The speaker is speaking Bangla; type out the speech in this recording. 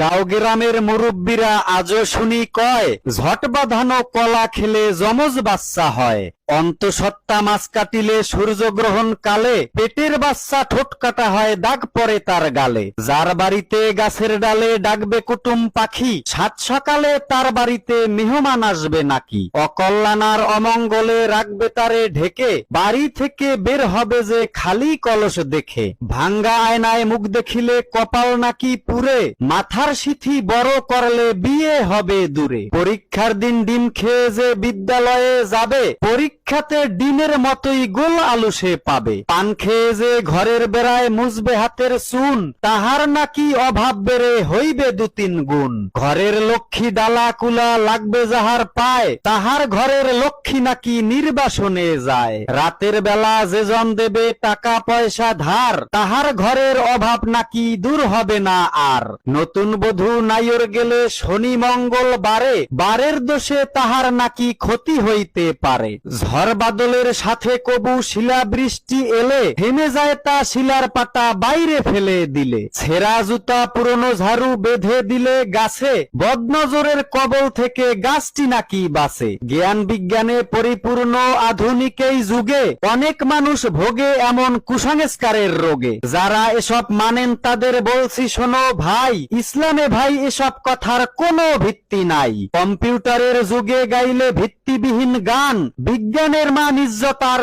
গাঁও গ্রামের মুরব্বীরা আজও শুনি কয়, ঝট বাঁধানো কলা খেলে যমজ বাচ্চা হয়। অন্তঃসত্ত্বা মাছ কাটিলে সূর্যগ্রহণ কালে পেটের বাচ্চা ঠোঁট কাটা হয়, দাগ পরে তার গালে। যার বাড়িতে গাছের ডালে ডাকবে কুটুম পাখি, সাত সকালে তার বাড়িতে মেহমান আসবে নাকি। অকল্যাণার অমঙ্গলে রাখবে তারে ঢেকে, বাড়ি থেকে বের হবে যে খালি কলস দেখে। ভাঙ্গা আয়নায় মুখ দেখিলে কপাল নাকি পুরে মাথার সিথি বড় করলে বিয়ে হবে দূরে। পরীক্ষার দিন ডিম খেয়ে যে বিদ্যালয়ে যাবে পরীক্ষাতে ডিমের মতোই গোল আলু সে পাবে। পান খেয়ে যে ঘরের বেড়ায় মুজবে হাতের চুন, তাহার নাকি অভাব বেড়ে হইবে দু তিন গুণ। ঘরের লক্ষ্মী ডালা কুলা লাগবে যাহার পায়, তাহার ঘরের লক্ষ্মী নাকি নির্বাসনে যায়। রাতের বেলা যেজন দেবে টাকা পয়সা ধার, তাহার ঘরের অভাব নাকি দূর হবে না আর। নতুন বধূ নাইর গেলে শনি মঙ্গল বারে বারের দোষে তাহার নাকি ক্ষতি হইতে পারে। ঝড় বাদলের সাথে কবু শিলা বৃষ্টি এলে থেমে যায় তা শিলার পাতা বাইরে ফেলে দিলে। ছেঁড়া জুতা পুরনো ঝাড়ু বেঁধে দিলে গাছে, বদনজরের কবল থেকে গাছটি নাকি বাঁচে। জ্ঞান বিজ্ঞানে পরিপূর্ণ আধুনিক এই যুগে অনেক মানুষ ভোগে এমন কুসংস্কারের রোগে। যারা এসব মানেন তাদের বলছি শোনো ভাই, ইসলামে ভাই এসব কথার কোনো ভিত্তি নাই। কম্পিউটারের যুগে গাইলে ভিত্তিবিহীন গান বিজ্ঞানের মান ইজ্জতার